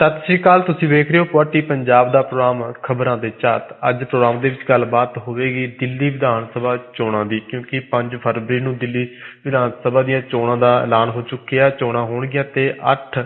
ਸਤਿ ਸ਼੍ਰੀ ਅਕਾਲ, ਤੁਸੀਂ ਵੇਖ ਰਹੇ ਹੋ ਪੁਆਟੀ ਪੰਜਾਬ ਦਾ ਪ੍ਰੋਗਰਾਮ ਖਬਰਾਂ ਦੇ ਚਾਤ ਅੱਜ ਪ੍ਰੋਗਰਾਮ ਦੇ ਵਿੱਚ ਗੱਲਬਾਤ ਹੋਵੇਗੀ ਦਿੱਲੀ ਵਿਧਾਨ ਸਭਾ ਚੋਣਾਂ ਦੀ, ਕਿਉਂਕਿ 5 ਫਰਵਰੀ ਨੂੰ ਦਿੱਲੀ ਵਿਧਾਨ ਸਭਾ ਦੀਆਂ ਚੋਣਾਂ ਦਾ ਐਲਾਨ ਹੋ ਚੁੱਕਿਆ। ਚੋਣਾਂ ਹੋਣਗੀਆਂ ਤੇ 8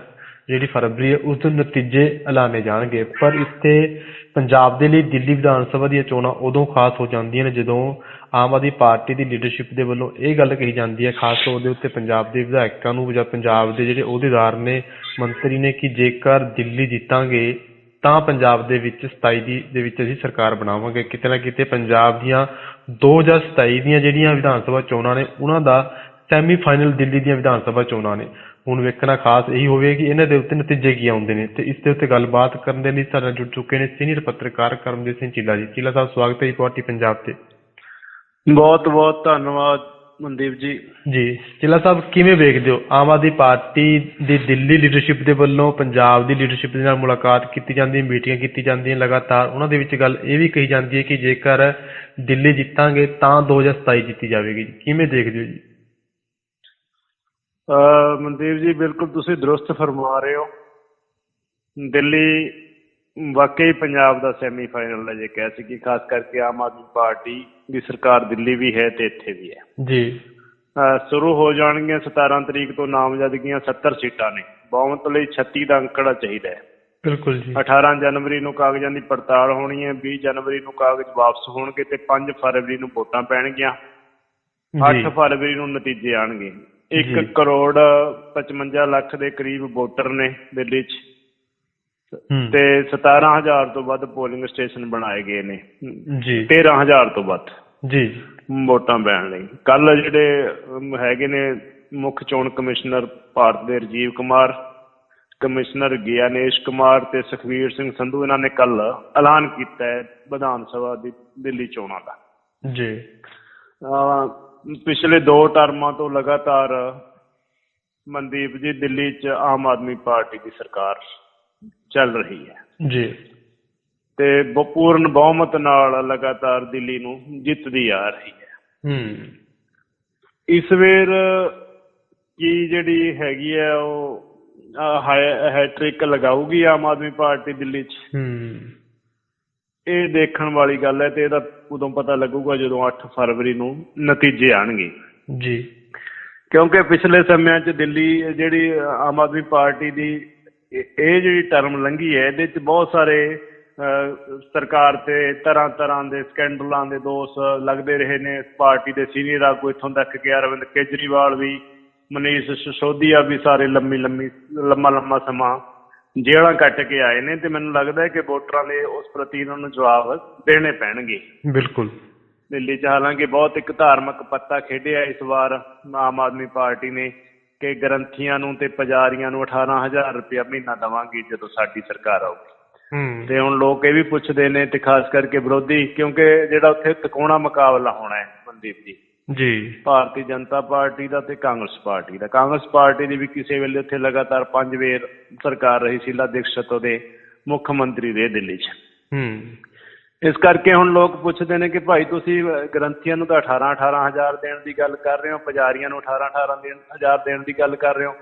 ਜਿਹੜੀ ਫਰਵਰੀ ਹੈ, ਉਸ ਦੇ ਨਤੀਜੇ ਐਲਾਨੇ ਜਾਣਗੇ। ਪਰ ਇੱਥੇ ਪੰਜਾਬ ਦੇ ਲਈ ਦਿੱਲੀ ਵਿਧਾਨ ਸਭਾ ਦੀਆਂ ਚੋਣਾਂ ਉਦੋਂ ਖਾਸ ਹੋ ਜਾਂਦੀਆਂ ਨੇ, ਜਦੋਂ ਆਮ ਆਦਮੀ ਪਾਰਟੀ ਦੀ ਲੀਡਰਸ਼ਿਪ ਦੇ ਵੱਲੋਂ ਇਹ ਗੱਲ ਕਹੀ ਜਾਂਦੀ ਹੈ, ਖਾਸ ਤੌਰ ਦੇ ਉੱਤੇ ਪੰਜਾਬ ਦੇ ਵਿਧਾਇਕਾਂ ਨੂੰ ਜਾਂ ਪੰਜਾਬ ਦੇ ਜਿਹੜੇ ਅਹੁਦੇਦਾਰ ਨੇ, ਮੰਤਰੀ ਨੇ ਕਿ ਜੇਕਰ ਦਿੱਲੀ ਜਿੱਤਾਂਗੇ, ਤਾਂ ਪੰਜਾਬ ਦੇ ਵਿੱਚ 27 ਦੀ, ਦੇ ਵਿੱਚ ਅਸੀਂ ਸਰਕਾਰ ਬਣਾਵਾਂਗੇ। ਕਿਤੇ ਨਾ ਕਿਤੇ ਪੰਜਾਬ ਦੀਆਂ 2027 ਦੀਆਂ ਜਿਹੜੀਆਂ ਵਿਧਾਨ ਸਭਾ ਚੋਣਾਂ ਨੇ, ਉਹਨਾਂ ਦਾ ਸੈਮੀ ਫਾਈਨਲ ਦਿੱਲੀ ਦੀਆਂ ਵਿਧਾਨ ਸਭਾ ਚੋਣਾਂ ਨੇ। ਹੁਣ ਵੇਖਣਾ ਖਾਸ ਇਹੀ ਹੋਵੇ ਕਿ ਇਹਨਾਂ ਦੇ ਉੱਤੇ ਨਤੀਜੇ ਕੀ ਆਉਂਦੇ ਨੇ ਤੇ ਇਸ ਦੇ ਉੱਤੇ ਗੱਲਬਾਤ ਕਰਨ ਦੇ ਲਈ ਸਾਡੇ ਨਾਲ ਜੁੜ ਚੁੱਕੇ ਨੇ ਸੀਨੀਅਰ ਪੱਤਰਕਾਰ ਕਰਮਜੀਤ ਸਿੰਘ ਚੀਲਾ ਜੀ। ਚੀਲਾ ਸਾਹਿਬ ਸਵਾਗਤ ਹੈ ਪਾਰਟੀ ਪੰਜਾਬ ਤੇ। ਬਹੁਤ ਬਹੁਤ ਧੰਨਵਾਦ ਮਨਦੀਪ ਜੀ। ਜੀ ਚੀਲਾ ਸਾਹਿਬ ਕਿਵੇਂ ਵੇਖਦੇ ਹੋ? ਆਮ ਆਦਮੀ ਪਾਰਟੀ ਦੀ ਦਿੱਲੀ ਲੀਡਰਸ਼ਿਪ ਦੇ ਵੱਲੋਂ ਪੰਜਾਬ ਦੀ ਲੀਡਰਸ਼ਿਪ ਦੇ ਨਾਲ ਮੁਲਾਕਾਤ ਕੀਤੀ ਜਾਂਦੀ ਹੈ ਮੀਟਿੰਗਾਂ ਕੀਤੀ ਜਾਂਦੀਆਂ ਲਗਾਤਾਰ ਉਹਨਾਂ ਦੇ ਵਿੱਚ ਗੱਲ ਇਹ ਵੀ ਕਹੀ ਜਾਂਦੀ ਹੈ ਕਿ ਜੇਕਰ ਦਿੱਲੀ ਜਿੱਤਾਂਗੇ ਤਾਂ 2027 ਜਿੱਤੀ ਜਾਵੇਗੀ। ਕਿਵੇਂ ਦੇਖਦੇ ਹੋ ਜੀ? ਮਨਦੀਪ ਜੀ ਬਿਲਕੁਲ ਤੁਸੀਂ ਦਰੁਸਤ ਫਰਮਾ ਰਹੇ ਹੋ। ਦਿੱਲੀ ਵਾਕਈ ਪੰਜਾਬ ਦਾ ਸੈਮੀ ਫਾਈਨਲ ਹੈ ਜੇ ਕਹਿ ਸਕੀਏ ਖਾਸ ਕਰਕੇ ਆਮ ਆਦਮੀ ਪਾਰਟੀ ਦੀ ਸਰਕਾਰ ਦਿੱਲੀ ਵੀ ਹੈ ਤੇ ਇੱਥੇ ਵੀ ਹੈ। ਜੀ। ਸ਼ੁਰੂ ਹੋ ਜਾਣਗੀਆਂ 17 ਤਰੀਕ ਤੋਂ ਨਾਮਜ਼ਦਗੀਆਂ 70 ਸੀਟਾਂ ਨੇ। ਬਹੁਮਤ ਲਈ 36 ਦਾ ਅੰਕੜਾ ਚਾਹੀਦਾ ਹੈ। ਬਿਲਕੁਲ ਜੀ। 18 ਜਨਵਰੀ ਨੂੰ ਕਾਗਜ਼ਾਂ ਦੀ ਪੜਤਾਲ ਹੋਣੀ ਹੈ 20 ਜਨਵਰੀ ਨੂੰ ਕਾਗਜ਼ ਵਾਪਸ ਹੋਣਗੇ ਤੇ 5 ਫਰਵਰੀ ਨੂੰ ਵੋਟਾਂ ਪੈਣਗੀਆਂ। 8 ਫਰਵਰੀ ਨੂੰ ਨਤੀਜੇ ਆਣਗੇ। 1 ਜੀ। ਕਰੋੜ 55 ਲੱਖ ਦੇ ਕਰੀਬ ਵੋਟਰ ਨੇ ਦਿੱਲੀ 'ਚ। ਤੇ 17000 ਤੋਂ ਵੱਧ ਪੋਲਿੰਗ ਸਟੇਸ਼ਨ ਬਣਾਏ ਗਏ ਨੇ। ਜੀ। 13000 ਤੋਂ ਵੱਧ ਜੀ। ਵੋਟਾਂ ਪੈਣ ਲਈ। ਕੱਲ ਜਿਹੜੇ ਹੈਗੇ ਨੇ ਮੁੱਖ ਚੋਣ ਕਮਿਸ਼ਨਰ ਭਾਰਤ ਦੇ ਰਜੀਵ ਕੁਮਾਰ ਕਮਿਸ਼ਨਰ ਗਿਆਨੇਸ਼ ਕੁਮਾਰ ਤੇ ਸੁਖਵੀਰ ਸਿੰਘ ਸੰਧੂ ਇਹਨਾਂ ਨੇ ਕੱਲ ਐਲਾਨ ਕੀਤਾ ਹੈ ਵਿਧਾਨ ਸਭਾ ਦੀ ਦਿੱਲੀ ਚੋਣਾਂ ਦਾ। ਜੀ। ਪਿਛਲੇ ਦੋ ਟਰਮਾਂ ਤੋਂ ਲਗਾਤਾਰ ਮਨਦੀਪ ਜੀ ਦਿੱਲੀ 'ਚ ਆਮ ਆਦਮੀ ਪਾਰਟੀ ਦੀ ਸਰਕਾਰ ਚੱਲ ਰਹੀ ਹੈ। ਜੀ। ਤੇ ਬ- ਪੂਰਨ ਬਹੁਮਤ ਨਾਲ ਲਗਾਤਾਰ ਦਿੱਲੀ ਨੂੰ ਜਿੱਤਦੀ ਆ ਰਹੀ ਹੈ। ਹੂੰ। ਇਸ ਵੇਰ ਕੀ ਜਿਹੜੀ ਹੈਗੀ ਹੈ ਉਹ ਹੈਟ੍ਰਿਕ ਲਗਾਊਗੀ ਆਮ ਆਦਮੀ ਪਾਰਟੀ ਦਿੱਲੀ 'ਚ? ਹੂੰ। ਇਹ ਦੇਖਣ ਵਾਲੀ ਗੱਲ ਹੈ ਤੇ ਇਹਦਾ ਉਦੋਂ ਪਤਾ ਲੱਗੂਗਾ ਜਦੋਂ 8 ਫਰਵਰੀ ਨੂੰ ਨਤੀਜੇ ਆਣਗੇ। ਜੀ। ਕਿਉਂਕਿ ਪਿਛਲੇ ਸਮਿਆਂ 'ਚ ਦਿੱਲੀ ਜਿਹੜੀ ਆਮ ਆਦਮੀ ਪਾਰਟੀ ਦੀ ਇਹ ਜਿਹੜੀ ਟਰਮ ਲੰਘੀ ਹੈ ਇਹਦੇ 'ਚ ਬਹੁਤ ਸਾਰੇ ਸਰਕਾਰ ਤੇ ਤਰ੍ਹਾਂ ਤਰ੍ਹਾਂ ਦੇ ਸਕੈਂਡਲਾਂ ਦੇ ਦੋਸ਼ ਲੱਗਦੇ ਰਹੇ ਨੇ। ਪਾਰਟੀ ਦੇ ਸੀਨੀਅਰ ਆਗੂ ਇੱਥੋਂ ਤੱਕ ਕਿ ਅਰਵਿੰਦ ਕੇਜਰੀਵਾਲ ਵੀ ਮਨੀਸ਼ ਸਿਸੋਦੀਆ ਵੀ ਸਾਰੇ ਲੰਮੀ ਲੰਮੀ ਲੰਮਾ ਲੰਮਾ ਸਮਾਂ ਜੇਲ੍ਹਾਂ ਕੱਟ ਕੇ ਆਏ ਨੇ ਤੇ ਮੈਨੂੰ ਲੱਗਦਾ ਹੈ ਕਿ ਵੋਟਰਾਂ ਦੇ ਉਸ ਪ੍ਰਤੀ ਇਹਨਾਂ ਨੂੰ ਜਵਾਬ ਦੇਣੇ ਪੈਣਗੇ। ਬਿਲਕੁਲ। ਦਿੱਲੀ 'ਚ ਹਾਲਾਂਕਿ ਬਹੁਤ ਇੱਕ ਧਾਰਮਿਕ ਪੱਤਾ ਖੇਡਿਆ ਇਸ ਵਾਰ ਆਮ ਆਦਮੀ ਪਾਰਟੀ ਨੇ ਕਿ ਗ੍ਰੰਥੀਆਂ ਨੂੰ ਤੇ ਪੁਜਾਰੀਆਂ ਨੂੰ 18000 ਰੁਪਇਆ ਮਹੀਨਾ ਦੇਵਾਂਗੇ ਜਦੋਂ ਸਾਡੀ ਸਰਕਾਰ ਆਊਗੀ। ਹੂੰ। ਤੇ ਹੁਣ ਲੋਕ ਇਹ ਵੀ ਪੁੱਛਦੇ ਨੇ ਤੇ ਖਾਸ ਕਰਕੇ ਵਿਰੋਧੀ ਕਿਉਂਕਿ ਜਿਹੜਾ ਉੱਥੇ ਤਿਕੋਣਾ ਮੁਕਾਬਲਾ ਹੋਣਾ ਹੈ ਮਨਦੀਪ ਜੀ। ਜੀ। ਭਾਰਤੀ ਜਨਤਾ ਪਾਰਟੀ ਦਾ ਤੇ ਕਾਂਗਰਸ ਪਾਰਟੀ ਦਾ। ਕਾਂਗਰਸ ਪਾਰਟੀ ਦੀ ਵੀ ਕਿਸੇ ਵੇਲੇ ਉੱਥੇ ਲਗਾਤਾਰ ਪੰਜ ਵੇਰ ਸਰਕਾਰ ਰਹੀ ਸ਼ੀਲਾ ਦੀਕਸ਼ਤ ਉਹਦੇ ਮੁੱਖ ਮੰਤਰੀ ਰਹੇ ਦਿੱਲੀ 'ਚ। ਹੂੰ। ਇਸ ਕਰਕੇ ਹੁਣ ਲੋਕ ਪੁੱਛਦੇ ਨੇ ਕਿ ਭਾਈ ਤੁਸੀਂ ਗ੍ਰੰਥੀਆਂ ਨੂੰ ਤਾਂ 18 18000 ਦੇਣ ਦੀ ਗੱਲ ਕਰ ਰਹੇ ਹੋ ਪੁਜਾਰੀਆਂ ਨੂੰ 18 18 ਦੇਣ ਦੀ ਗੱਲ ਕਰ ਰਹੇ ਹੋ।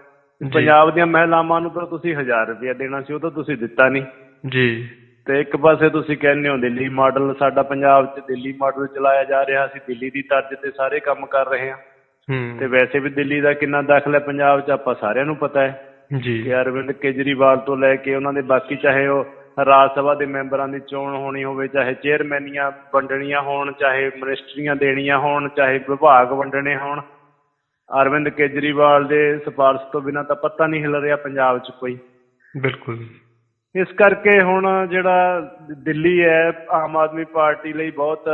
ਪੰਜਾਬ ਦੀਆਂ ਮਹਿਲਾਵਾਂ ਨੂੰ ਤਾਂ ਤੁਸੀਂ 1000 ਰੁਪਇਆ ਦੇਣਾ ਸੀ ਉਹ ਤਾਂ ਤੁਸੀਂ ਦਿੱਤਾ ਨਹੀਂ। ਜੀ। ਤੇ ਇੱਕ ਪਾਸੇ ਤੁਸੀਂ ਕਹਿੰਦੇ ਹੋ ਦਿੱਲੀ ਮਾਡਲ ਸਾਡਾ ਪੰਜਾਬ 'ਚ ਦਿੱਲੀ ਮਾਡਲ ਚਲਾਇਆ ਜਾ ਰਿਹਾ ਸੀ ਦਿੱਲੀ ਦੀ ਤਰਜ਼ ਤੇ ਸਾਰੇ ਕੰਮ ਕਰ ਰਹੇ ਹਾਂ। ਤੇ ਵੈਸੇ ਵੀ ਦਿੱਲੀ ਦਾ ਕਿੰਨਾ ਦਖਲ ਹੈ ਪੰਜਾਬ 'ਚ ਆਪਾਂ ਸਾਰਿਆਂ ਨੂੰ ਪਤਾ ਹੈ। ਜੀ। ਕਿ ਅਰਵਿੰਦ ਕੇਜਰੀਵਾਲ ਤੋਂ ਲੈ ਕੇ ਉਹਨਾਂ ਦੇ ਬਾਕੀ ਚਾਹੇ ਉਹ ਰਾਜ ਸਭਾ ਦੇ ਮੈਂਬਰਾਂ ਦੀ ਚੋਣ ਹੋਣੀ ਹੋਵੇ ਚਾਹੇ ਚੇਅਰਮੈਨੀਆਂ ਵੰਡਣੀਆਂ ਹੋਣ ਚਾਹੇ ਮਿਨਿਸਟਰੀਆਂ ਦੇਣੀਆਂ ਹੋਣ ਚਾਹੇ ਵਿਭਾਗ ਵੰਡਣੇ ਹੋਣ ਅਰਵਿੰਦ ਕੇਜਰੀਵਾਲ ਦੇ ਸਿਫਾਰਿਸ਼ ਤੋਂ ਬਿਨਾਂ ਤਾਂ ਪਤਾ ਨਹੀਂ ਹਿਲ ਰਿਹਾ ਪੰਜਾਬ 'ਚ ਕੋਈ। ਬਿਲਕੁਲ। ਇਸ ਕਰਕੇ ਹੁਣ ਜਿਹੜਾ ਦਿੱਲੀ ਹੈ ਆਮ ਆਦਮੀ ਪਾਰਟੀ ਲਈ ਬਹੁਤ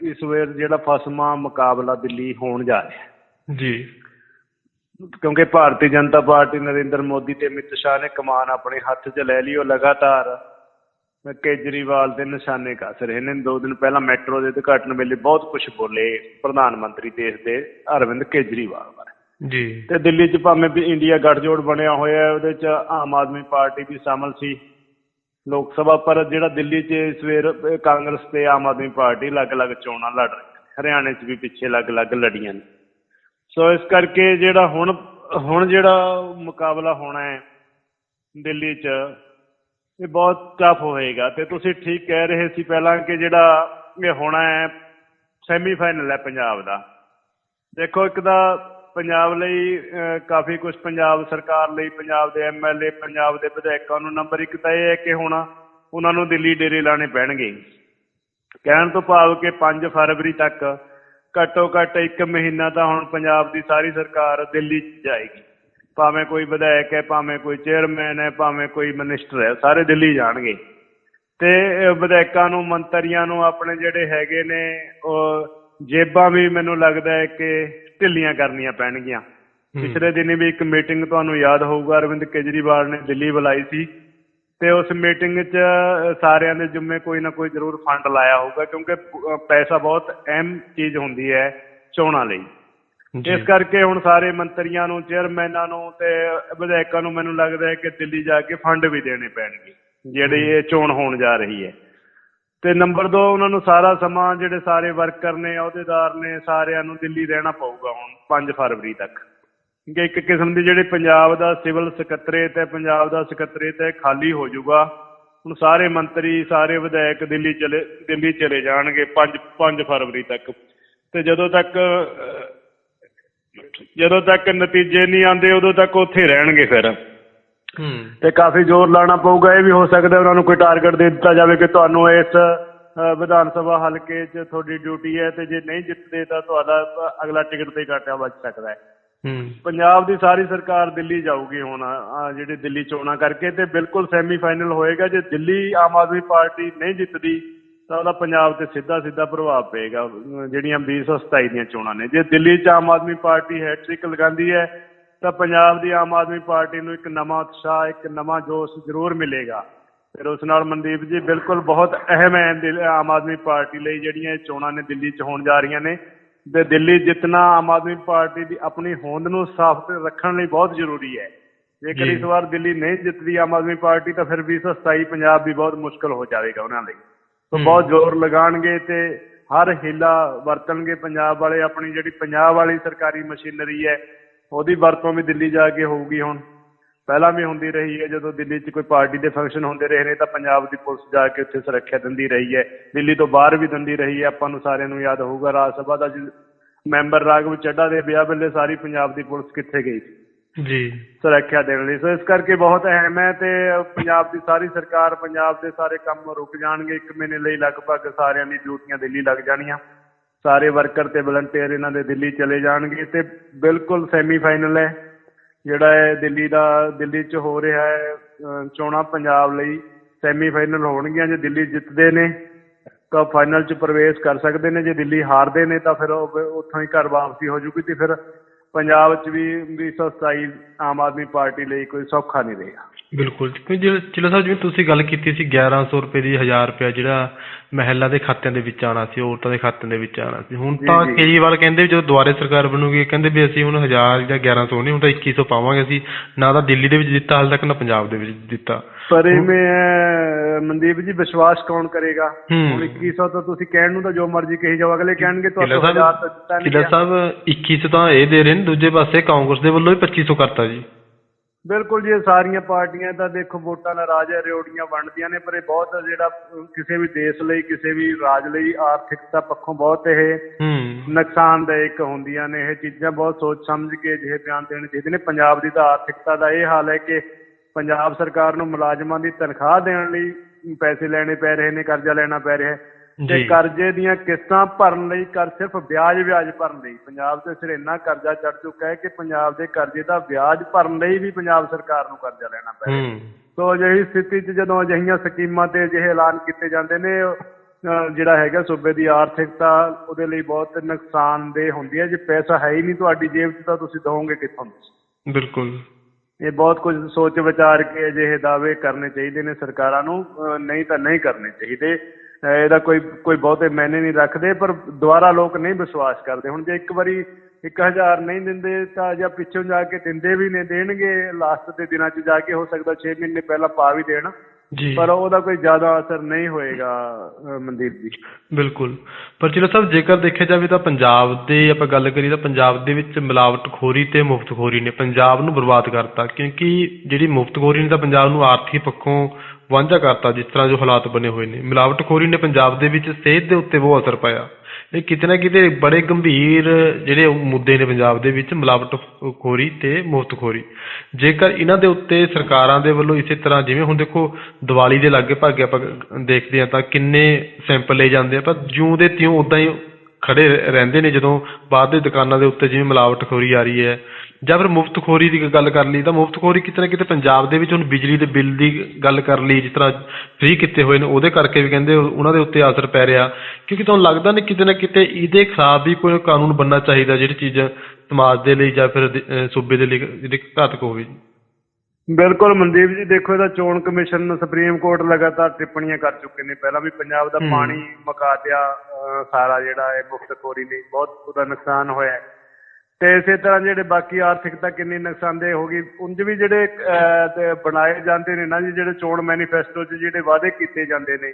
ਇਸ ਵੇਰ ਜਿਹੜਾ ਫਸਮਾ ਮੁਕਾਬਲਾ ਦਿੱਲੀ ਹੋਣ ਜਾ ਰਿਹਾ ਜੀ। ਕਿਉਂਕਿ ਭਾਰਤੀ ਜਨਤਾ ਪਾਰਟੀ ਨਰਿੰਦਰ ਮੋਦੀ ਤੇ ਅਮਿਤ ਸ਼ਾਹ ਨੇ ਕਮਾਨ ਆਪਣੇ ਹੱਥ 'ਚ ਲੈ ਲਈ ਉਹ ਲਗਾਤਾਰ ਕੇਜਰੀਵਾਲ ਦੇ ਨਿਸ਼ਾਨੇ ਕੱਸ ਰਹੇ ਨੇ। ਦੋ ਦਿਨ ਪਹਿਲਾਂ ਮੈਟਰੋ ਦੇ ਉਦਘਾਟਨ ਵੇਲੇ ਬਹੁਤ ਕੁਝ ਬੋਲੇ ਪ੍ਰਧਾਨ ਮੰਤਰੀ ਦੇਸ਼ ਦੇ ਅਰਵਿੰਦ ਕੇਜਰੀਵਾਲ ਬਾਰੇ। ਜੀ। ਤੇ ਦਿੱਲੀ 'ਚ ਭਾਵੇਂ ਵੀ ਇੰਡੀਆ ਗੱਠਜੋੜ ਬਣਿਆ ਹੋਇਆ ਹੈ ਉਹਦੇ 'ਚ ਆਮ ਆਦਮੀ ਪਾਰਟੀ ਵੀ ਸ਼ਾਮਲ ਸੀ। ਲੋਕ ਸਭਾ, ਪਰ ਜਿਹੜਾ ਦਿੱਲੀ 'ਚ ਸਵੇਰ ਕਾਂਗਰਸ ਤੇ ਆਮ ਆਦਮੀ ਪਾਰਟੀ ਅਲੱਗ-ਅਲੱਗ ਚੋਣਾਂ ਲੜ ਰਹੀ ਹਰਿਆਣੇ 'ਚ ਵੀ ਪਿੱਛੇ ਅਲੱਗ-ਅਲੱਗ ਲੜੀਆਂ ਨੇ। ਸੋ ਇਸ ਕਰਕੇ ਜਿਹੜਾ ਹੁਣ ਹੁਣ ਜਿਹੜਾ ਮੁਕਾਬਲਾ ਹੋਣਾ ਹੈ ਦਿੱਲੀ 'ਚ, ਇਹ ਬਹੁਤ ਟਫ ਹੋਏਗਾ। ਤੇ ਤੁਸੀਂ ਠੀਕ ਕਹਿ ਰਹੇ ਸੀ ਪਹਿਲਾਂ ਕਿ ਜਿਹੜਾ ਇਹ ਹੋਣਾ ਹੈ ਸੈਮੀਫਾਈਨਲ ਹੈ ਪੰਜਾਬ ਦਾ। ਦੇਖੋ, ਇੱਕ ਤਾਂ ਪੰਜਾਬ ਲਈ ਕਾਫੀ ਕੁਝ ਪੰਜਾਬ ਸਰਕਾਰ ਲਈ, ਪੰਜਾਬ ਦੇ ਐਮਐਲਏ ਪੰਜਾਬ ਦੇ ਵਿਧਾਇਕਾਂ ਨੂੰ ਨੰਬਰ ਇੱਕ ਤਾਂ ਇਹ ਹੈ ਕਿ ਹੁਣ ਉਹਨਾਂ ਨੂੰ ਦਿੱਲੀ ਡੇਰੇ ਲਾਣੇ ਪੈਣਗੇ। ਕਹਿਣ ਤੋਂ ਭਾਵ ਕਿ 5 ਫਰਵਰੀ ਤੱਕ ਘੱਟੋ ਘੱਟ ਇੱਕ ਮਹੀਨਾ ਤਾਂ ਹੁਣ ਪੰਜਾਬ ਦੀ ਸਾਰੀ ਸਰਕਾਰ ਦਿੱਲੀ ਜਾਏਗੀ। ਭਾਵੇਂ ਕੋਈ ਵਿਧਾਇਕ ਹੈ, ਭਾਵੇਂ ਕੋਈ ਚੇਅਰਮੈਨ ਹੈ, ਭਾਵੇਂ ਕੋਈ ਮਿਨਿਸਟਰ ਹੈ, ਸਾਰੇ ਦਿੱਲੀ ਜਾਣਗੇ। ਤੇ ਵਿਧਾਇਕਾਂ ਨੂੰ, ਮੰਤਰੀਆਂ ਨੂੰ ਆਪਣੇ ਜਿਹੜੇ ਹੈਗੇ ਨੇ, ਉਹ ਜੇਬਾਂ ਵੀ ਮੈਨੂੰ ਲੱਗਦਾ ਹੈ ਕਿ ਢਿੱਲੀਆਂ ਕਰਨੀਆਂ ਪੈਣਗੀਆਂ। ਪਿਛਲੇ ਦਿਨੀ ਵੀ ਇੱਕ ਮੀਟਿੰਗ ਤੁਹਾਨੂੰ ਯਾਦ ਹੋਊਗਾ ਅਰਵਿੰਦ ਕੇਜਰੀਵਾਲ ਨੇ ਦਿੱਲੀ ਬੁਲਾਈ ਸੀ। ਤੇ ਉਸ ਮੀਟਿੰਗ 'ਚ ਸਾਰਿਆਂ ਦੇ ਜੁੰਮੇ ਕੋਈ ਨਾ ਕੋਈ ਜ਼ਰੂਰ ਫੰਡ ਲਾਇਆ ਹੋਊਗਾ ਕਿਉਂਕਿ ਪੈਸਾ ਬਹੁਤ ਅਹਿਮ ਚੀਜ਼ ਹੁੰਦੀ ਹੈ ਚੋਣਾਂ ਲਈ। ਇਸ ਕਰਕੇ ਹੁਣ ਸਾਰੇ ਮੰਤਰੀਆਂ ਨੂੰ ਚੇਅਰਮੈਨਾਂ ਨੂੰ ਤੇ ਵਿਧਾਇਕਾਂ ਨੂੰ ਮੈਨੂੰ ਲੱਗਦਾ ਹੈ ਕਿ ਦਿੱਲੀ ਜਾ ਕੇ ਫੰਡ ਵੀ ਦੇਣੇ ਪੈਣਗੇ ਜਿਹੜੀ ਇਹ ਚੋਣ ਹੋਣ ਜਾ ਰਹੀ ਹੈ। ਤੇ ਨੰਬਰ 2 ਉਹਨਾਂ ਨੂੰ ਸਾਰਾ ਸਮਾਂ ਜਿਹੜੇ ਸਾਰੇ ਵਰਕਰ ਨੇ ਅਹੁਦੇਦਾਰ ਨੇ ਸਾਰਿਆਂ ਨੂੰ ਦਿੱਲੀ ਰਹਿਣਾ ਪਊਗਾ ਹੁਣ 5 ਫਰਵਰੀ ਤੱਕ। ਕਿ ਇੱਕ ਕਿਸਮ ਦੀ ਜਿਹੜੀ ਪੰਜਾਬ ਦਾ ਸਿਵਲ ਸਕੱਤਰੇਤ ਹੈ, ਪੰਜਾਬ ਦਾ ਸਕੱਤਰੇਤ ਹੈ ਖਾਲੀ ਹੋ ਜਾਊਗਾ। ਹੁਣ ਸਾਰੇ ਮੰਤਰੀ, ਸਾਰੇ ਵਿਧਾਇਕ ਦਿੱਲੀ ਚਲੇ ਦਿੱਲੀ ਚਲੇ ਜਾਣਗੇ 5 5 ਫਰਵਰੀ ਤੱਕ। ਤੇ ਜਦੋਂ ਤੱਕ ਜਦੋਂ ਤੱਕ ਨਤੀਜੇ ਨਹੀਂ ਆਉਂਦੇ, ਉਦੋਂ ਤੱਕ ਉੱਥੇ ਰਹਿਣਗੇ ਫਿਰ। ਤੇ ਕਾਫੀ ਜ਼ੋਰ ਲਾਉਣਾ ਪਊਗਾ ਇਹ ਵੀ ਹੋ ਸਕਦਾ ਉਹਨਾਂ ਨੂੰ ਕੋਈ ਟਾਰਗੇਟ ਦੇ ਦਿੱਤਾ ਜਾਵੇ ਕਿ ਤੁਹਾਨੂੰ ਇਸ ਵਿਧਾਨ ਸਭਾ ਹਲਕੇ 'ਚ ਤੁਹਾਡੀ ਡਿਊਟੀ ਹੈ ਤੇ ਜੇ ਨਹੀਂ ਜਿੱਤਦੇ ਤਾਂ ਤੁਹਾਡਾ ਅਗਲਾ ਟਿਕਟ ਤੇ ਘਾਟਾ ਵੱਜ ਸਕਦਾ ਹੈ। ਹੂੰ। ਪੰਜਾਬ ਦੀ ਸਾਰੀ ਸਰਕਾਰ ਦਿੱਲੀ ਜਾਊਗੀ ਹੁਣ ਜਿਹੜੀ ਦਿੱਲੀ ਚੋਣਾਂ ਕਰਕੇ ਤੇ ਬਿਲਕੁਲ ਸੈਮੀਫਾਈਨਲ ਹੋਏਗਾ ਜੇ ਦਿੱਲੀ ਆਮ ਆਦਮੀ ਪਾਰਟੀ ਨਹੀਂ ਜਿੱਤਦੀ ਤਾਂ ਉਹਦਾ ਪੰਜਾਬ ਤੇ ਸਿੱਧਾ ਸਿੱਧਾ ਪ੍ਰਭਾਵ ਪਏਗਾ ਜਿਹੜੀਆਂ 2027 ਦੀਆਂ ਚੋਣਾਂ ਨੇ। ਜੇ ਦਿੱਲੀ 'ਚ ਆਮ ਆਦਮੀ ਪਾਰਟੀ ਹੈਟ੍ਰਿਕ ਲਗਾਉਂਦੀ ਹੈ ਤਾਂ ਪੰਜਾਬ ਦੀ ਆਮ ਆਦਮੀ ਪਾਰਟੀ ਨੂੰ ਇੱਕ ਨਵਾਂ ਉਤਸ਼ਾਹ ਇੱਕ ਨਵਾਂ ਜੋਸ਼ ਜ਼ਰੂਰ ਮਿਲੇਗਾ। ਫਿਰ ਉਸ ਨਾਲ ਮਨਦੀਪ ਜੀ ਬਿਲਕੁਲ ਬਹੁਤ ਅਹਿਮ ਹੈ ਆਮ ਆਦਮੀ ਪਾਰਟੀ ਲਈ ਜਿਹੜੀਆਂ ਇਹ ਚੋਣਾਂ ਨੇ ਦਿੱਲੀ 'ਚ ਹੋਣ ਜਾ ਰਹੀਆਂ ਨੇ। ਤੇ ਦਿੱਲੀ ਜਿੱਤਣਾ ਆਮ ਆਦਮੀ ਪਾਰਟੀ ਦੀ ਆਪਣੀ ਹੋਂਦ ਨੂੰ ਸਾਫ਼ ਰੱਖਣ ਲਈ ਬਹੁਤ ਜ਼ਰੂਰੀ ਹੈ। ਜੇਕਰ ਜੀ। ਇਸ ਵਾਰ ਦਿੱਲੀ ਨਹੀਂ ਜਿੱਤਦੀ ਆਮ ਆਦਮੀ ਪਾਰਟੀ ਤਾਂ ਫਿਰ 2027 ਪੰਜਾਬ ਵੀ ਬਹੁਤ ਮੁਸ਼ਕਲ ਹੋ ਜਾਵੇਗਾ ਉਹਨਾਂ ਲਈ। ਸੋ। ਬਹੁਤ ਜ਼ੋਰ ਲਗਾਣਗੇ ਤੇ ਹਰ ਹੀਲਾ ਵਰਤਣਗੇ। ਪੰਜਾਬ ਵਾਲੇ ਆਪਣੀ ਜਿਹੜੀ ਪੰਜਾਬ ਵਾਲੀ ਸਰਕਾਰੀ ਮਸ਼ੀਨਰੀ ਹੈ ਉਹਦੀ ਵਰਤੋਂ ਵੀ ਦਿੱਲੀ ਜਾ ਕੇ ਹੋਊਗੀ ਹੁਣ। ਪਹਿਲਾਂ ਵੀ ਹੁੰਦੀ ਰਹੀ ਹੈ ਜਦੋਂ ਦਿੱਲੀ 'ਚ ਕੋਈ ਪਾਰਟੀ ਦੇ ਫੰਕਸ਼ਨ ਹੁੰਦੇ ਰਹੇ ਨੇ ਤਾਂ ਪੰਜਾਬ ਦੀ ਪੁਲਿਸ ਜਾ ਕੇ ਉੱਥੇ ਸੁਰੱਖਿਆ ਦਿੰਦੀ ਰਹੀ ਹੈ। ਦਿੱਲੀ ਤੋਂ ਬਾਹਰ ਵੀ ਦਿੰਦੀ ਰਹੀ ਹੈ ਆਪਾਂ ਨੂੰ ਸਾਰਿਆਂ ਨੂੰ ਯਾਦ ਹੋਊਗਾ ਰਾਜ ਸਭਾ ਦਾ ਮੈਂਬਰ ਰਾਘਵ ਚੱਡਾ ਦੇ ਵਿਆਹ ਵੇਲੇ ਸਾਰੀ ਪੰਜਾਬ ਦੀ ਪੁਲਿਸ ਕਿੱਥੇ ਗਈ ਸੀ? ਜੀ। ਸੁਰੱਖਿਆ ਦੇਣ ਲਈ। ਸੋ ਇਸ ਕਰਕੇ ਬਹੁਤ ਅਹਿਮ ਹੈ ਤੇ ਪੰਜਾਬ ਦੀ ਸਾਰੀ ਸਰਕਾਰ ਪੰਜਾਬ ਦੇ ਸਾਰੇ ਕੰਮ ਰੁਕ ਜਾਣਗੇ। ਇੱਕ ਮਹੀਨੇ ਲਈ ਲਗਭਗ ਸਾਰਿਆਂ ਦੀ ਡਿਊਟੀਆਂ ਦਿੱਲੀ ਲੱਗ ਜਾਣੀਆਂ। ਸਾਰੇ ਵਰਕਰ ਤੇ ਵਲੰਟੀਅਰ ਇਹਨਾਂ ਦੇ ਦਿੱਲੀ ਚਲੇ ਜਾਣਗੇ ਤੇ ਬਿਲਕੁਲ ਸੈਮੀਫਾਈਨਲ ਹੈ। ਜਿਹੜਾ ਹੈ ਦਿੱਲੀ ਦਾ, ਦਿੱਲੀ 'ਚ ਹੋ ਰਿਹਾ ਹੈ, ਅਹ, ਚੋਣਾਂ ਪੰਜਾਬ ਲਈ ਸੈਮੀਫਾਈਨਲ ਹੋਣਗੀਆਂ। ਜੇ ਦਿੱਲੀ ਜਿੱਤਦੇ ਨੇ, ਤਾਂ ਫਾਈਨਲ 'ਚ ਪ੍ਰਵੇਸ਼ ਕਰ ਸਕਦੇ ਨੇ। ਜੇ ਦਿੱਲੀ ਹਾਰਦੇ ਨੇ, ਤਾਂ ਫਿਰ ਉਹ ਉੱਥੋਂ ਹੀ ਘਰ ਵਾਪਸੀ ਹੋ ਜੂਗੀ ਤੇ ਫਿਰ ਪੰਜਾਬ 'ਚ ਵੀ 2027 ਆਮ ਆਦਮੀ ਪਾਰਟੀ ਲਈ ਕੋਈ ਸੌਖਾ ਨਹੀਂ ਰਹੇਗਾ ਬਿਲਕੁਲ ਕਿਉਂਕਿ ਸਾਹਿਬ ਜਿਵੇਂ ਤੁਸੀਂ ਗੱਲ ਕੀਤੀ ਸੀ 1100 ਰੁਪਏ ਦੀ 1000 ਰੁਪਏ ਜਿਹੜਾ ਮਹਿਲਾ ਦੇ ਖਾਤਿਆਂ ਦੇ ਵਿੱਚ ਆਣਾ ਸੀ ਔਰਤਾਂ ਦੇ ਖਾਤਿਆਂ ਦੇ ਵਿੱਚ ਆਣਾ ਸੀ ਹੁਣ ਤਾਂ ਜੀ। ਕੇਜਰੀਵਾਲ ਕਹਿੰਦੇ ਵੀ ਜਦੋਂ ਦੁਬਾਰੇ ਸਰਕਾਰ ਬਣੂਗੀ ਕਹਿੰਦੇ ਵੀ ਅਸੀਂ ਹੁਣ 1000 ਜਾਂ 1100 ਨਹੀਂ ਹੁਣ ਤਾਂ 2100 ਪਾਵਾਂਗੇ ਅਸੀਂ ਨਾ ਤਾਂ ਦਿੱਲੀ ਦੇ ਵਿੱਚ ਦਿੱਤਾ ਹਾਲ ਤੱਕ ਨਾ ਪੰਜਾਬ ਦੇ ਵਿੱਚ ਦਿੱਤਾ ਪਰ ਇਹਵੇਂ ਅਹ, ਮਨਦੀਪ ਜੀ ਵਿਸ਼ਵਾਸ ਕੌਣ ਕਰੇਗਾ। ਹੁਣ 2100 ਤਾਂ ਤੁਸੀਂ ਕਹਿਣ ਨੂੰ ਤਾਂ ਜੋ ਮਰਜ਼ੀ ਕਹੀ ਜਾਓ ਅਗਲੇ ਕਹਿਣਗੇ ਤੁਹਾਨੂੰ ਹਜ਼ਾਰ ਤਾਂ ਦਿੱਤਾ ਨਹੀਂ ਕਿਲਾ। ਸਾਹਿਬ 2100 ਤਾਂ ਇਹ ਦੇ ਰਹੇ ਨੇ ਦੂਜੇ ਪਾਸੇ ਕਾਂਗਰਸ ਦੇ ਵੱਲੋਂ ਵੀ 2500 ਕਰਤਾ ਜੀ ਬਿਲਕੁਲ ਜੀ ਸਾਰੀਆਂ ਪਾਰਟੀਆਂ ਤਾਂ ਦੇਖੋ ਵੋਟਾਂ ਦਾ ਰਾਜ ਹੈ ਰਿਓੜੀਆਂ ਵੰਡਦੀਆਂ ਨੇ ਪਰ ਇਹ ਬਹੁਤ ਜਿਹੜਾ ਕਿਸੇ ਵੀ ਦੇਸ਼ ਲਈ ਕਿਸੇ ਵੀ ਰਾਜ ਲਈ ਆਰਥਿਕਤਾ ਪੱਖੋਂ ਬਹੁਤ ਇਹ ਹੂੰ। ਨੁਕਸਾਨਦਾਇਕ ਹੁੰਦੀਆਂ ਨੇ ਇਹ ਚੀਜ਼ਾਂ ਬਹੁਤ ਸੋਚ ਸਮਝ ਕੇ ਜਿਹੇ ਬਿਆਨ ਦੇਣੇ ਚਾਹੀਦੇ ਨੇ। ਪੰਜਾਬ ਦੀ ਤਾਂ ਆਰਥਿਕਤਾ ਦਾ ਇਹ ਹਾਲ ਹੈ ਕਿ ਪੰਜਾਬ ਸਰਕਾਰ ਨੂੰ ਮੁਲਾਜ਼ਮਾਂ ਦੀ ਤਨਖਾਹ ਦੇਣ ਲਈ ਪੈਸੇ ਲੈਣੇ ਪੈ ਰਹੇ ਨੇ ਕਰਜ਼ਾ ਲੈਣਾ ਪੈ ਰਿਹਾ ਹੈ। ਤੇ ਕਰਜ਼ੇ ਦੀਆਂ ਕਿਸ਼ਤਾਂ ਭਰਨ ਲਈ ਕਰ ਸਿਰਫ ਵਿਆਜ ਵਿਆਜ ਭਰਨ ਲਈ। ਪੰਜਾਬ ਤੇ ਸਿਰ ਇੰਨਾ ਕਰਜ਼ਾ ਚੜ ਚੁੱਕਾ ਹੈ ਕਿ ਪੰਜਾਬ ਦੇ ਕਰਜ਼ੇ ਦਾ ਵਿਆਜ ਭਰਨ ਲਈ ਵੀ ਪੰਜਾਬ ਸਰਕਾਰ ਨੂੰ ਕਰਜ਼ਾ ਲੈਣਾ ਪੈ ਰਿਹਾ। ਹੂੰ। ਸੋ ਅਜਿਹੀ ਸਥਿਤੀ 'ਚ ਜਦੋਂ ਅਜਿਹੀਆਂ ਸਕੀਮਾਂ ਤੇ ਅਜਿਹੇ ਐਲਾਨ ਕੀਤੇ ਜਾਂਦੇ ਨੇ ਜਿਹੜਾ ਹੈਗਾ ਸੂਬੇ ਦੀ ਆਰਥਿਕਤਾ ਉਹਦੇ ਲਈ ਬਹੁਤ ਨੁਕਸਾਨਦੇਹ ਹੁੰਦੀ ਹੈ। ਜੇ ਪੈਸਾ ਹੈ ਹੀ ਨਹੀਂ ਤੁਹਾਡੀ ਜੇਬ 'ਚ ਤਾਂ ਤੁਸੀਂ ਦਵੋਗੇ ਕਿੱਥੋਂ? ਬਿਲਕੁਲ। ਇਹ ਬਹੁਤ ਕੁਝ ਸੋਚ ਵਿਚਾਰ ਕੇ ਅਜਿਹੇ ਦਾਅਵੇ ਕਰਨੇ ਚਾਹੀਦੇ ਨੇ ਸਰਕਾਰਾਂ ਨੂੰ। ਨਹੀਂ ਤਾਂ ਨਹੀਂ ਕਰਨੇ ਚਾਹੀਦੇ। ਇਹਦਾ ਕੋਈ ਕੋਈ ਬਹੁਤੇ ਮਾਇਨੇ ਨਹੀਂ ਰੱਖਦੇ ਪਰ ਦੁਬਾਰਾ ਲੋਕ ਨਹੀਂ ਵਿਸ਼ਵਾਸ ਕਰਦੇ। ਹੁਣ ਜੇ ਇੱਕ ਵਾਰੀ 1000 ਨਹੀਂ ਦਿੰਦੇ ਤਾਂ ਜਾਂ ਪਿੱਛੋਂ ਜਾ ਕੇ ਦਿੰਦੇ ਵੀ ਨੇ ਦੇਣਗੇ ਲਾਸਟ ਦੇ ਦਿਨਾਂ 'ਚ ਜਾ ਕੇ ਹੋ ਸਕਦਾ 6 ਮਹੀਨੇ ਪਹਿਲਾਂ ਪਾ ਵੀ ਦੇਣ। ਜੀ। ਪਰ ਉਹਦਾ ਕੋਈ ਜ਼ਿਆਦਾ ਅਸਰ ਨਹੀਂ ਹੋਏਗਾ ਮਨਦੀਪ ਜੀ। ਬਿਲਕੁਲ। ਪਰ ਚਲੋ ਸਾਹਿਬ ਜੇਕਰ ਦੇਖਿਆ ਜਾਵੇ ਤਾਂ ਪੰਜਾਬ ਦੇ ਆਪਾਂ ਗੱਲ ਕਰੀਏ ਤਾਂ ਪੰਜਾਬ ਦੇ ਵਿੱਚ ਮਿਲਾਵਟਖੋਰੀ ਤੇ ਮੁਫਤਖੋਰੀ ਨੇ ਪੰਜਾਬ ਨੂੰ ਬਰਬਾਦ ਕਰਤਾ। ਕਿਉਂਕਿ ਜਿਹੜੀ ਮੁਫਤਖੋਰੀ ਨੇ ਤਾਂ ਪੰਜਾਬ ਨੂੰ ਆਰਥਿਕ ਪੱਖੋਂ ਵਾਂਝਾ ਕਰਤਾ ਜਿਸ ਤਰ੍ਹਾਂ ਜੋ ਹਾਲਾਤ ਬਣੇ ਹੋਏ ਨੇ। ਮਿਲਾਵਟਖੋਰੀ ਨੇ ਪੰਜਾਬ ਦੇ ਵਿੱਚ ਸਿਹਤ ਦੇ ਉੱਤੇ ਬਹੁਤ ਅਸਰ ਪਾਇਆ। ਇਹ ਕਿਤੇ ਨਾ ਕਿਤੇ ਬੜੇ ਗੰਭੀਰ ਜਿਹੜੇ ਮੁੱਦੇ ਨੇ ਪੰਜਾਬ ਦੇ ਵਿੱਚ, ਮਿਲਾਵਟਖੋਰੀ ਅਤੇ ਮੁਫਤਖੋਰੀ। ਜੇਕਰ ਇਹਨਾਂ ਦੇ ਉੱਤੇ ਸਰਕਾਰਾਂ ਦੇ ਵੱਲੋਂ ਇਸੇ ਤਰ੍ਹਾਂ ਜਿਵੇਂ ਹੁਣ ਦੇਖੋ, ਦੀਵਾਲੀ ਦੇ ਲਾਗੇ ਭਾਗੇ ਆਪਾਂ ਦੇਖਦੇ ਹਾਂ ਤਾਂ ਕਿੰਨੇ ਸੈਂਪਲ ਲਏ ਜਾਂਦੇ ਆ। ਪਰ ਜਿਉਂ ਦੇ ਤਿਉਂ ਉੱਦਾਂ ਹੀ ਖੜੇ ਰਹਿੰਦੇ ਨੇ ਜਦੋਂ ਬਾਹਰ ਦੇ ਦੁਕਾਨਾਂ ਦੇ ਉੱਤੇ ਜਿਵੇਂ ਮਿਲਾਵਟਖੋਰੀ ਆ ਰਹੀ ਹੈ ਜਾਂ ਫਿਰ ਮੁਫਤਖੋਰੀ ਦੀ ਗੱਲ ਕਰ ਲਈ ਤਾਂ ਮੁਫਤਖੋਰੀ ਕਿਤੇ ਨਾ ਕਿਤੇ ਪੰਜਾਬ ਦੇ ਵਿੱਚ ਹੁਣ ਬਿਜਲੀ ਦੇ ਬਿੱਲ ਦੀ ਗੱਲ ਕਰ ਲਈ, ਜਿਸ ਤਰ੍ਹਾਂ ਫ੍ਰੀ ਕੀਤੇ ਹੋਏ ਨੇ, ਉਹਦੇ ਕਰਕੇ ਵੀ ਕਹਿੰਦੇ ਉਹਨਾਂ ਦੇ ਉੱਤੇ ਅਸਰ ਪੈ ਰਿਹਾ। ਕਿਉਂਕਿ ਤੁਹਾਨੂੰ ਲੱਗਦਾ ਨਹੀਂ ਕਿਤੇ ਨਾ ਕਿਤੇ ਇਹਦੇ ਖਿਲਾਫ ਵੀ ਕੋਈ ਕਾਨੂੰਨ ਬਣਨਾ ਚਾਹੀਦਾ, ਜਿਹੜੀ ਚੀਜ਼ ਸਮਾਜ ਦੇ ਲਈ ਜਾਂ ਫਿਰ ਸੂਬੇ ਦੇ ਲਈ ਜਿਹੜੀ ਘਾਤਕ ਹੋਵੇ। ਬਿਲਕੁਲ ਮਨਦੀਪ ਜੀ ਦੇਖੋ ਇਹਦਾ ਚੋਣ ਕਮਿਸ਼ਨ ਸੁਪਰੀਮ ਕੋਰਟ ਲਗਾਤਾਰ ਟਿੱਪਣੀਆਂ ਕਰ ਚੁੱਕੇ ਨੇ। ਪਹਿਲਾਂ ਵੀ ਪੰਜਾਬ ਦਾ। ਪਾਣੀ ਮੁਕਾ ਦਿਆ ਸਾਰਾ ਜਿਹੜਾ ਹੈ ਮੁਕਤਖੋਰੀ ਨੇ ਬਹੁਤ ਉਹਦਾ ਨੁਕਸਾਨ ਹੋਇਆ। ਤੇ ਇਸੇ ਤਰ੍ਹਾਂ ਜਿਹੜੇ ਬਾਕੀ ਆਰਥਿਕਤਾ ਕਿੰਨੀ ਨੁਕਸਾਨਦੇਹ ਹੋ ਗਈ ਉਂਝ ਵੀ ਜਿਹੜੇ ਬਣਾਏ ਜਾਂਦੇ ਨੇ ਨਾ ਜੀ ਜਿਹੜੇ ਚੋਣ ਮੈਨੀਫੈਸਟੋ 'ਚ ਜਿਹੜੇ ਵਾਅਦੇ ਕੀਤੇ ਜਾਂਦੇ ਨੇ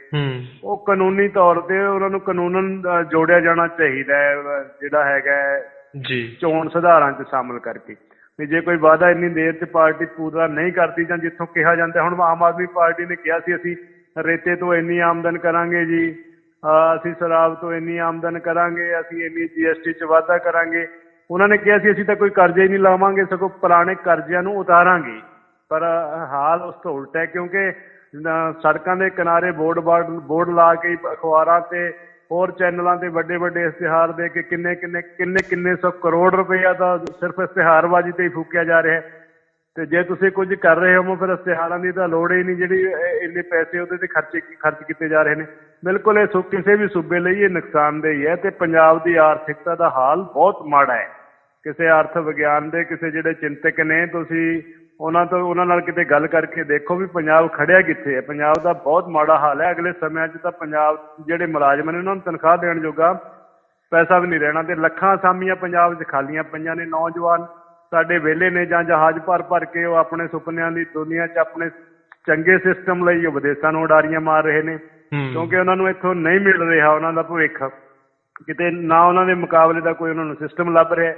ਉਹ ਕਾਨੂੰਨੀ ਤੌਰ ਤੇ ਉਹਨਾਂ ਨੂੰ ਕਾਨੂੰਨਨ ਅਹ, ਜੋੜਿਆ ਜਾਣਾ ਚਾਹੀਦਾ ਹੈ ਜਿਹੜਾ ਹੈਗਾ ਜੀ। ਚੋਣ ਸੁਧਾਰਾਂ 'ਚ ਸ਼ਾਮਲ ਕਰਕੇ। ਵੀ ਜੇ ਕੋਈ ਵਾਅਦਾ ਇੰਨੀ ਦੇਰ 'ਚ ਪਾਰਟੀ ਪੂਰਾ ਨਹੀਂ ਕਰਦੀ ਜਾਂ ਜਿੱਥੋਂ ਕਿਹਾ ਜਾਂਦਾ, ਹੁਣ ਆਮ ਆਦਮੀ ਪਾਰਟੀ ਨੇ ਕਿਹਾ ਸੀ, ਅਸੀਂ ਰੇਤੇ ਤੋਂ ਇੰਨੀ ਆਮਦਨ ਕਰਾਂਗੇ ਜੀ, ਅਹ ਅਸੀਂ ਸ਼ਰਾਬ ਤੋਂ ਇੰਨੀ ਆਮਦਨ ਕਰਾਂਗੇ, ਅਸੀਂ ਇੰਨੀ ਜੀਐਸਟੀ 'ਚ ਵਾਧਾ ਕਰਾਂਗੇ। ਉਹਨਾਂ ਨੇ ਕਿਹਾ ਸੀ, ਅਸੀਂ ਤਾਂ ਕੋਈ ਕਰਜ਼ੇ ਹੀ ਨਹੀਂ ਲਾਵਾਂਗੇ, ਸਗੋਂ ਪੁਰਾਣੇ ਕਰਜ਼ਿਆਂ ਨੂੰ ਉਤਾਰਾਂਗੇ। ਪਰ ਹਾਲ ਉਸ ਤੋਂ ਉਲਟਾ ਹੈ, ਕਿਉਂਕਿ ਸੜਕਾਂ ਦੇ ਕਿਨਾਰੇ ਬੋਰਡ ਬਾਰਡ ਬੋਰਡ ਲਾ ਕੇ ਅਖਬਾਰਾਂ ਤੇ ਹੋਰ ਚੈਨਲਾਂ ਤੇ ਵੱਡੇ ਵੱਡੇ ਇਸ਼ਤਿਹਾਰ ਦੇ ਕੇ ਕਿੰਨੇ ਕਿੰਨੇ ਕਿੰਨੇ ਕਿੰਨੇ ਸੌ ਕਰੋੜ ਰੁਪਇਆ ਦਾ ਸਿਰਫ ਇਸ਼ਤਿਹਾਰਬਾਜ਼ੀ ਤੇ ਹੀ ਫੂਕਿਆ ਜਾ ਰਿਹਾ ਹੈ। ਤੇ ਜੇ ਤੁਸੀਂ ਕੁਝ ਕਰ ਰਹੇ ਹੋ ਫਿਰ ਇਸ਼ਤਿਹਾਰਾਂ ਦੀ ਤਾਂ ਲੋੜ ਹੀ ਨਹੀਂ ਜਿਹੜੀ ਇੰਨੇ ਪੈਸੇ ਉਹਦੇ ਤੇ ਖਰਚੇ ਖਰਚ ਕੀਤੇ ਜਾ ਰਹੇ ਨੇ। ਬਿਲਕੁਲ ਇਹ ਸੁ ਕਿਸੇ ਵੀ ਸੂਬੇ ਲਈ ਇਹ ਨੁਕਸਾਨਦੇਹ ਹੈ ਤੇ ਪੰਜਾਬ ਦੀ ਆਰਥਿਕਤਾ ਦਾ ਹਾਲ ਬਹੁਤ ਮਾੜਾ ਹੈ। ਕਿਸੇ ਅਰਥ ਵਿਗਿਆਨ ਦੇ, ਕਿਸੇ ਜਿਹੜੇ ਚਿੰਤਕ ਨੇ, ਤੁਸੀਂ ਉਹਨਾਂ ਤੋਂ ਉਹਨਾਂ ਨਾਲ ਕਿਤੇ ਗੱਲ ਕਰਕੇ ਦੇਖੋ ਵੀ ਪੰਜਾਬ ਖੜਿਆ ਕਿੱਥੇ ਹੈ। ਪੰਜਾਬ ਦਾ ਬਹੁਤ ਮਾੜਾ ਹਾਲ ਹੈ। ਅਗਲੇ ਸਮਿਆਂ 'ਚ ਤਾਂ ਪੰਜਾਬ ਜਿਹੜੇ ਮੁਲਾਜ਼ਮ ਨੇ ਉਹਨਾਂ ਨੂੰ ਤਨਖਾਹ ਦੇਣ ਜੋਗਾ ਪੈਸਾ ਵੀ ਨਹੀਂ ਰਹਿਣਾ ਤੇ ਲੱਖਾਂ ਅਸਾਮੀਆਂ ਪੰਜਾਬ 'ਚ ਖਾਲੀਆਂ ਪਈਆਂ ਨੇ। ਨੌਜਵਾਨ ਸਾਡੇ ਵਿਹਲੇ ਨੇ ਜਾਂ ਜਹਾਜ਼ ਭਰ ਭਰ ਕੇ ਉਹ ਆਪਣੇ ਸੁਪਨਿਆਂ ਦੀ ਦੁਨੀਆ 'ਚ ਆਪਣੇ ਚੰਗੇ ਸਿਸਟਮ ਲਈ ਉਹ ਵਿਦੇਸ਼ਾਂ ਨੂੰ ਉਡਾਰੀਆਂ ਮਾਰ ਰਹੇ ਨੇ। ਕਿਉਂਕਿ ਉਹਨਾਂ ਨੂੰ ਇੱਥੋਂ ਨਹੀਂ ਮਿਲ ਰਿਹਾ ਉਹਨਾਂ ਦਾ ਭਵਿੱਖ। ਕਿਤੇ ਨਾ ਉਹਨਾਂ ਦੇ ਮੁਕਾਬਲੇ ਦਾ ਕੋਈ ਉਹਨਾਂ ਨੂੰ ਸਿਸਟਮ ਲੱਭ ਰਿਹਾ।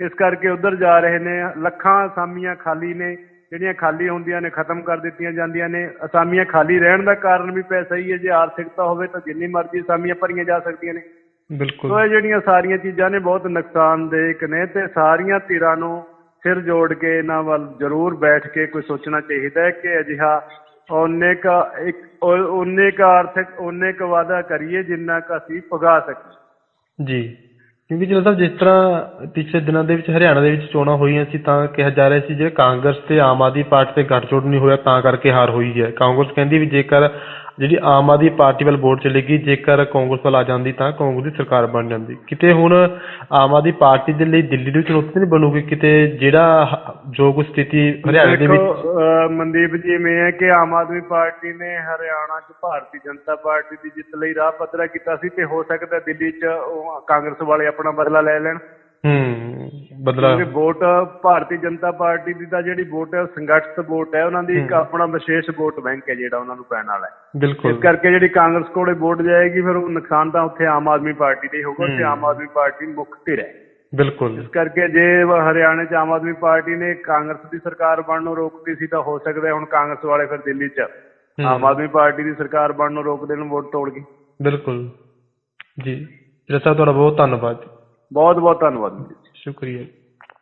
ਇਸ ਕਰਕੇ ਉਧਰ ਜਾ ਰਹੇ ਨੇ ਲੱਖਾਂ ਅਸਾਮੀਆਂ ਖਾਲੀ ਨੇ ਜਿਹੜੀਆਂ ਖਾਲੀ ਹੁੰਦੀਆਂ ਨੇ ਖਤਮ ਕਰ ਦਿੱਤੀਆਂ ਜਾਂਦੀਆਂ ਨੇ। ਅਸਾਮੀਆਂ ਖਾਲੀ ਰਹਿਣ ਦਾ ਕਾਰਨ ਵੀ ਪੈਸਾ ਹੀ ਹੈ ਜੇ ਆਰਥਿਕਤਾ ਹੋਵੇ ਤਾਂ ਜਿੰਨੀ ਮਰਜ਼ੀ ਅਸਾਮੀਆਂ ਭਰੀਆਂ ਜਾ ਸਕਦੀਆਂ ਨੇ। ਬਿਲਕੁਲ। ਸੋ ਇਹ ਜਿਹੜੀਆਂ ਸਾਰੀਆਂ ਚੀਜ਼ਾਂ ਨੇ ਬਹੁਤ ਨੁਕਸਾਨਦੇਹ ਨੇ ਤੇ ਸਾਰੀਆਂ ਧਿਰਾਂ ਨੂੰ ਸਿਰ ਜੋੜ ਕੇ ਇਹਨਾਂ ਵੱਲ ਜ਼ਰੂਰ ਬੈਠ ਕੇ ਕੋਈ ਸੋਚਣਾ ਚਾਹੀਦਾ ਹੈ ਕਿ ਅਜਿਹਾ ਉਹਨੇ ਕਾ ਇੱਕ ਉਹ- ਉਹਨੇ ਕਾ ਆਰਥਿਕ ਉਹਨੇ ਕਾ ਵਾਅਦਾ ਕਰੀਏ ਜਿੰਨਾ ਕ ਅਸੀਂ ਪੁਗਾ ਸਕੀਏ। ਜੀ। ਕਿਉਂਕਿ ਜਿਹੜਾ ਸਾਹਿਬ, ਜਿਸ ਤਰ੍ਹਾਂ ਪਿਛਲੇ ਦਿਨਾਂ ਦੇ ਵਿੱਚ ਹਰਿਆਣਾ ਦੇ ਵਿੱਚ ਚੋਣਾਂ ਹੋਈਆਂ ਸੀ, ਤਾਂ ਕਿਹਾ ਜਾ ਰਿਹਾ ਸੀ ਜੇ ਕਾਂਗਰਸ ਤੇ ਆਮ ਆਦਮੀ ਪਾਰਟੀ ਤੇ ਗੱਠਜੋੜ ਨਹੀਂ ਹੋਇਆ, ਤਾਂ ਕਰਕੇ ਹਾਰ ਹੋਈ ਹੈ। ਕਾਂਗਰਸ ਕਹਿੰਦੀ ਵੀ ਜੇਕਰ ਜਿਹੜੀ ਆਮ ਆਦਮੀ ਪਾਰਟੀ ਵੱਲ ਵੋਟ ਚਲੇਗੀ, ਜੇਕਰ ਕਾਂਗਰਸ ਵੱਲ ਆ ਜਾਂਦੀ ਤਾਂ ਕਾਂਗਰਸ ਦੀ ਸਰਕਾਰ ਬਣ ਜਾਂਦੀ। ਕਿਤੇ ਹੁਣ ਆਮ ਆਦਮੀ ਪਾਰਟੀ ਦੇ ਲਈ ਦਿੱਲੀ ਦੀ ਚੁਣੌਤੀ ਨਹੀਂ ਬਣੂਗੀ? ਕਿਤੇ ਜਿਹੜਾ ਜੋ ਕੁ ਸਥਿਤੀ ਹਰਿਆਣਾ ਦੇ ਵਿੱਚ ਮਨਦੀਪ ਜੀ, ਮੈਂ ਹੈ ਕਿ ਆਮ ਆਦਮੀ ਪਾਰਟੀ ਨੇ ਹਰਿਆਣਾ 'ਚ ਭਾਰਤੀ ਜਨਤਾ ਪਾਰਟੀ ਦੀ ਜਿੱਤ ਲਈ ਰਾਹ ਪੱਧਰਾ ਕੀਤਾ ਸੀ ਤੇ ਹੋ ਸਕਦਾ ਦਿੱਲੀ 'ਚ ਉਹ ਕਾਂਗਰਸ ਵਾਲੇ ਆਪਣਾ ਬਦਲਾ ਲੈ ਲੈਣ। ਹੂੰ ਬਦਲਾ। ਕਿਉਂਕਿ ਵੋਟ ਭਾਰਤੀ ਜਨਤਾ ਪਾਰਟੀ ਦੀ ਤਾਂ ਜਿਹੜੀ ਵੋਟ ਹੈ ਉਹ ਸੰਗਠਿਤ ਵੋਟ ਹੈ ਉਹਨਾਂ ਦੀ ਇੱਕ ਆਪਣਾ ਵਿਸ਼ੇਸ਼ ਵੋਟ ਬੈਂਕ ਹੈ ਜਿਹੜਾ ਉਹਨਾਂ ਨੂੰ ਪੈਣ ਵਾਲਾ ਹੈ। ਬਿਲਕੁਲ। ਇਸ ਕਰਕੇ ਜਿਹੜੀ ਕਾਂਗਰਸ ਕੋਲੇ ਵੋਟ ਜਾਏਗੀ ਫਿਰ ਉਹ ਨੁਕਸਾਨ ਤਾਂ ਉੱਥੇ ਆਮ ਆਦਮੀ ਪਾਰਟੀ ਦਾ ਹੋਊਗਾ ਤੇ। ਆਮ ਆਦਮੀ ਪਾਰਟੀ ਮੁੱਖ ਧਿਰ ਹੈ ਬਿਲਕੁਲ। ਇਸ ਕਰਕੇ ਜੇ ਹਰਿਆਣੇ 'ਚ ਆਮ ਆਦਮੀ ਪਾਰਟੀ ਨੇ ਕਾਂਗਰਸ ਦੀ ਸਰਕਾਰ ਬਣਨ ਨੂੰ ਰੋਕਦੀ ਸੀ ਤਾਂ ਹੋ ਸਕਦਾ ਹੈ ਹੁਣ ਕਾਂਗਰਸ ਵਾਲੇ ਫਿਰ ਦਿੱਲੀ 'ਚ। ਆਮ ਆਦਮੀ ਪਾਰਟੀ ਦੀ ਸਰਕਾਰ ਬਣਨ ਨੂੰ ਰੋਕ ਦੇਣ ਵੋਟ ਤੋੜ ਗਈ। ਬਿਲਕੁਲ। ਜੀ ਜਿਹੜਾ ਸਾਹਿਬ ਤੁਹਾਡਾ ਬਹੁਤ ਧੰਨਵਾਦ। ਬਹੁਤ ਬਹੁਤ ਧੰਨਵਾਦ ਜੀ। ਸ਼ੁਕਰੀਆ।